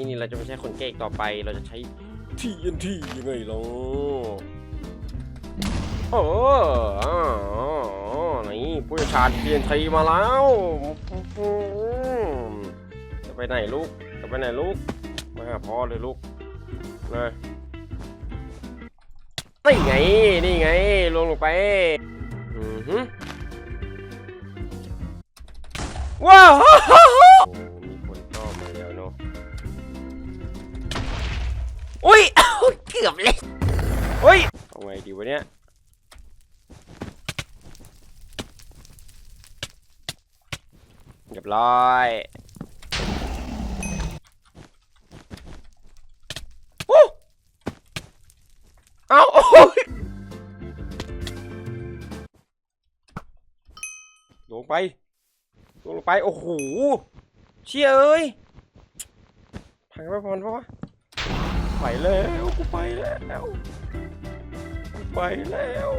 ที่นี่เราจะไม่ใช่คนเก๊กต่อไป เราจะใช้ TNT ยังไงล่ะโอ้อ๋อนี่ผู้เชี่ยวชาญ TNT มาแล้วจะไปไหนลูก จะไปไหนลูก มาหาพ่อเลยลูกนะนี่ไง นี่ไง ลงลงไป อือหือว้าว อุ้ย เกือบเลยเฮ้ยเอาไงดีวะเนี่ยเรียบร้อยโอ้เอาโอ้ยลงไปลงไป โอ้โห เชี่ยเอ้ยพังไปพรปะวะ ไปแล้วกูไปแล้วกูไปแล้ว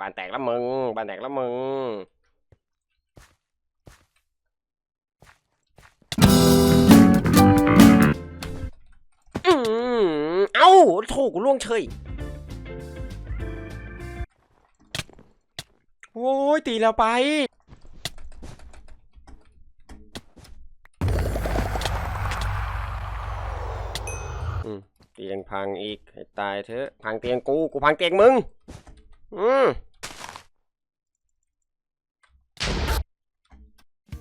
บานแตกแล้วมึงบานแตกแล้วมึงเอ้าโถกูล่วงเฉย โอ้ยตีแล้วไป อืมเตียงพังอีกให้ตายเถอะ พังเตียงกู กูพังเตียงมึง อืม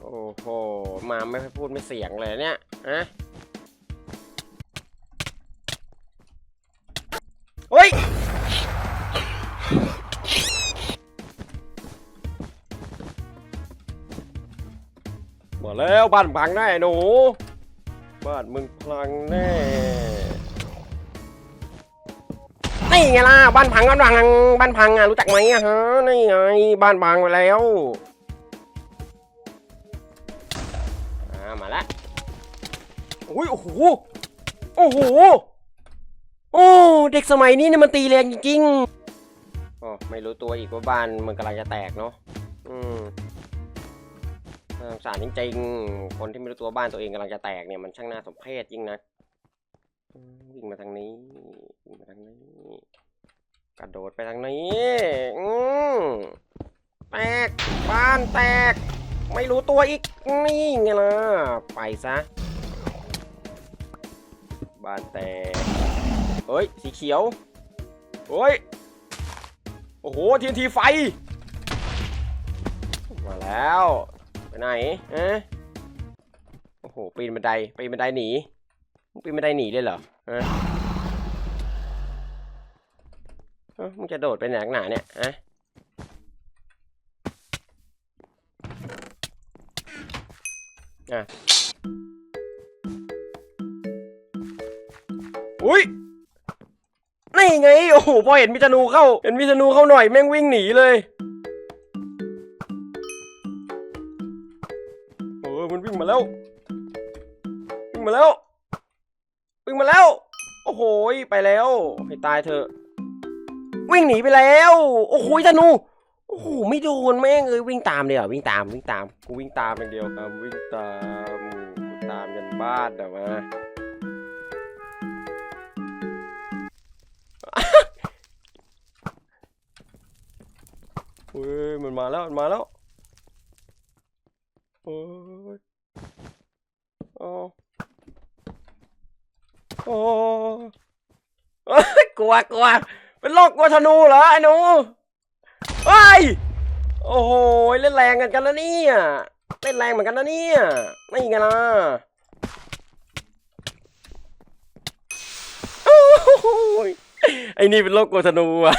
โอ้โห มาไม่พูดไม่เสียงเลยเนี่ย ฮะ มาแล้วบ้านพังแน่หนู บ้านมึงพังแน่นี่ไงล่ะบ้านพังบ้านพังบ้านพังอะรู้จักไหมอะฮะนี่ไงบ้านพังไปแล้วอ่ามาละอุ้ยโอ้โหโอ้โหโอ้เด็กสมัยนี้เนี่ยมันตีแรงจริงๆอ๋อไม่รู้ตัวอีกว่าบ้านมันกำลังจะแตกเนาะอืม สงสารจริงๆ คนที่ไม่รู้ตัวบ้านตัวเองกำลังจะแตกเนี่ยมันช่างน่าสมเพชยิ่งนักอืมวิ่งมาทางนี้วิ่งมาทางนี้ กระโดดไปทางนี้ อืมแตกบ้านแตก ไม่รู้ตัวอีกนี่ไงล่ะไปซะ บ้านแตกเฮ้ยสีเขียวเฮ้ยโอ้โหทีนทีไฟ มาแล้ว ไหนเอ๊ะโอ้โห ปีนบันได ปีนบันไดหนี ปีนบันไดหนีเลยเหรอฮะเอ้ามึงจะโดดไปไหนนักหนาเนี่ยอะอะอุ้ยนี่ไง โอ้โห พอเห็นมิธนูเข้า เห็นมิธนูเข้าหน่อย แม่งวิ่งหนีเลย แล้ววิ่งมาแล้ววิ่งมาแล้ว โอ้โหไปแล้วให้ตายเถอะ วิ่งหนีไปแล้ว โอ้โหธนูโอ้โหไม่โดนแม่งเลยวิ่งตามเลยเหรอวิ่งตามวิ่งตามกูวิ่งตามอย่างเดียวครับวิ่งตามกูตามยันบ้านแต่ว่าเฮ้ยมันมาแล้วมันมาแล้วโอ้ โอ้กลัวกลัวเป็นโรคกลัวธนูเหรอไอ้หนูเฮ้โอ้โหเล่นแรงกันกันนะเนี่ยเล่นแรงเหมือนกันนะเนี่ยไม่ไงล่ะโอ้โหไอ้นี่เป็นโรคกลัวธนูอะ